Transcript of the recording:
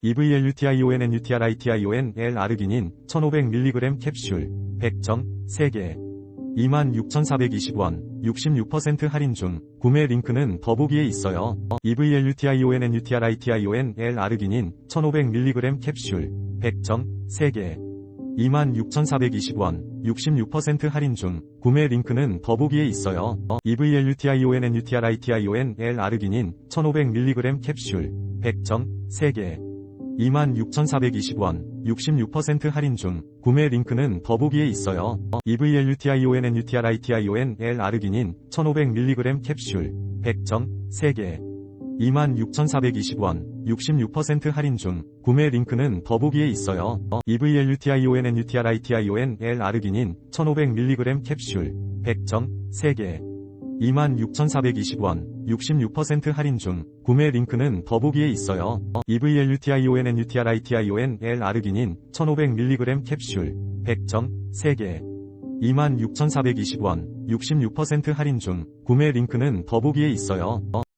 E EVLUTIONNUTRITION L 아르기닌 1500mg 캡슐 100점 3개 26,420원 66% 할인 중 구매 링크는 더보기에 있어요. E EVLUTIONNUTRITION L 아르기닌 1500mg 캡슐 100점 3개 26,420원 66% 할인 중 구매 링크는 더보기에 있어요. E EVLUTIONNUTRITION L 아르기닌 1500mg 캡슐 100점 3개 26,420원 66% 할인 중 구매 링크는 더보기에 있어요. EVLUTIONNUTRITION L 아르기닌 1500mg 캡슐 100점 3개 26,420원 66% 할인 중 구매 링크는 더보기에 있어요. EVLUTIONNUTRITION L 아르기닌 1500mg 캡슐 100점 3개 26,420원 66% 할인 중 구매 링크는 더보기에 있어요. EVLUTIONNUTRITION L 아르기닌 1500mg 캡슐 100점 3개 26,420원 66% 할인 중 구매 링크는 더보기에 있어요.